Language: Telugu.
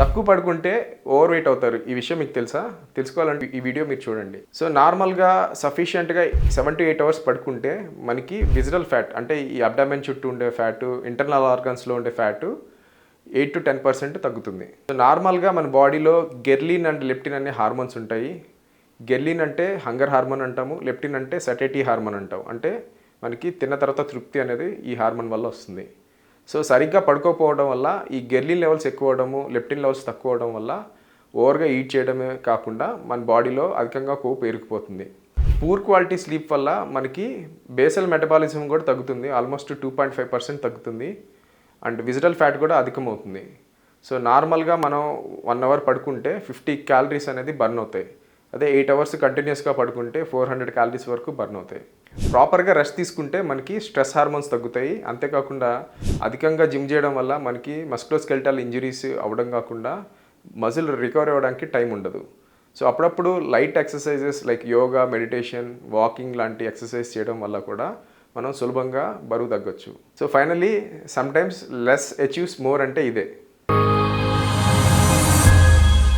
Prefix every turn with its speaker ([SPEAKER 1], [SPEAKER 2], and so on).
[SPEAKER 1] తక్కువ పడుకుంటే ఓవర్ వెయిట్ అవుతారు. ఈ విషయం మీకు తెలుసా? తెలుసుకోవాలంటే ఈ వీడియో మీరు చూడండి. సో నార్మల్గా సఫిషియెంట్గా సెవెన్ టు ఎయిట్ అవర్స్ పడుకుంటే మనకి విజరల్ ఫ్యాట్ అంటే ఈ అబ్డామెన్ చుట్టూ ఉండే ఫ్యాటు ఇంటర్నల్ ఆర్గన్స్లో ఉండే fat eight to ten percent తగ్గుతుంది. సో నార్మల్గా మన బాడీలో గెర్లిన్ అండ్ లెప్టిన్ అనే హార్మోన్స్ ఉంటాయి. గెర్లిన్ అంటే హంగర్ హార్మోన్ అంటాము. లెప్టిన్ అంటే సటేటీ హార్మోన్ అంటాం అంటే మనకి తిన్న తర్వాత తృప్తి అనేది ఈ హార్మోన్ వల్ల వస్తుంది. సో సరిగ్గా పడుకోకపోవడం వల్ల ఈ గెర్లిన్ లెవెల్స్ ఎక్కువ అవడము లెప్టిన్ లెవెల్స్ తక్కువ అవడం వల్ల ఓవర్గా ఈట్ చేయడమే కాకుండా మన బాడీలో అధికంగా కొవ్వు పేరుకుపోతుంది. పూర్ క్వాలిటీ స్లీప్ వల్ల మనకి బేసల్ మెటబాలిజం కూడా తగ్గుతుంది almost two point five percent తగ్గుతుంది అండ్ విజిటల్ ఫ్యాట్ కూడా అధికమవుతుంది. సో నార్మల్గా మనం వన్ అవర్ పడుకుంటే ఫిఫ్టీ క్యాలరీస్ అనేది బర్న్ అవుతాయి. అదే ఎయిట్ అవర్స్ కంటిన్యూస్గా పడుకుంటే ఫోర్ హండ్రెడ్ క్యాలరీస్ వరకు బర్న్ అవుతాయి. ప్రాపర్గా రెస్ట్ తీసుకుంటే మనకి స్ట్రెస్ హార్మోన్స్ తగ్గుతాయి. అంతేకాకుండా అధికంగా జిమ్ చేయడం వల్ల మనకి మస్క్లోస్కెల్టల్ ఇంజరీస్ అవ్వడం కాకుండా మజిల్ రికవర్ అవ్వడానికి టైం ఉండదు. సో అప్పుడప్పుడు light exercises like yoga meditation walking లాంటి ఎక్సర్సైజ్ చేయడం వల్ల కూడా మనం సులభంగా బరువు తగ్గొచ్చు. So finally sometimes less achieves more అంటే ఇదే.